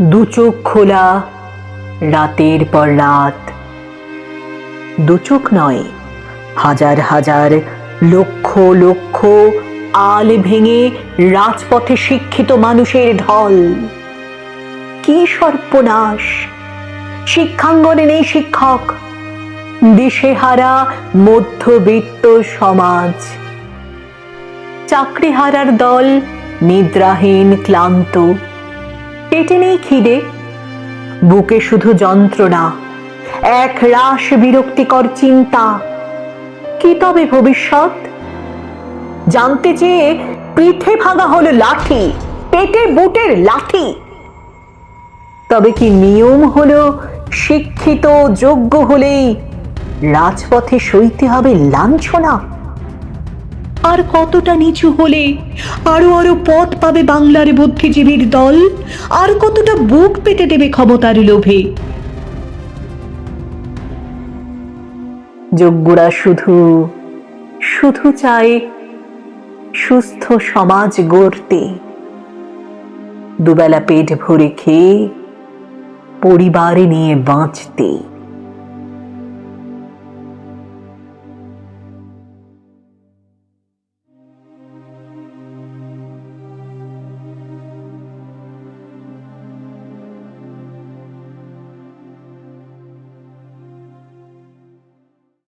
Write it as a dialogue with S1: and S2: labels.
S1: দু চোখ খোলা, রাতের পর রাত। দু চোখ নয়, হাজার হাজার, লক্ষ লক্ষ আল ভেঙে রাজপথে শিক্ষিত মানুষের ঢল। কি সর্বনাশ! শিক্ষাঙ্গনে নেই শিক্ষক। দিশেহারা মধ্যবিত্ত সমাজ। চাকরিহারার দল নিদ্রাহীন, ক্লান্ত। পেটে নেই খিদে, বুকে শুধু যন্ত্রণা। এক রাস বিরক্তিকর চিন্তা। কি তবে ভবিষ্যৎ? জানতে চেয়ে পিঠে ভাঙা হলো লাঠি, পেটে বুটের লাঠি। তবে কি নিয়ম হলো শিক্ষিত যোগ্য হলেই রাজপথে সইতে হবে লাঞ্ছনা? আর কতটা নিচু হলে আরও আরও পথ পাবে বাংলার বুদ্ধিজীবীর দল? আর কতটা বুক পেতে দেবে ক্ষমতার লোভে? যোগ্যরা শুধু শুধু চায় সুস্থ সমাজ গড়তে। দুবেলা পেট ভরে খেয়ে পরিবারে নিয়ে বাঁচতে।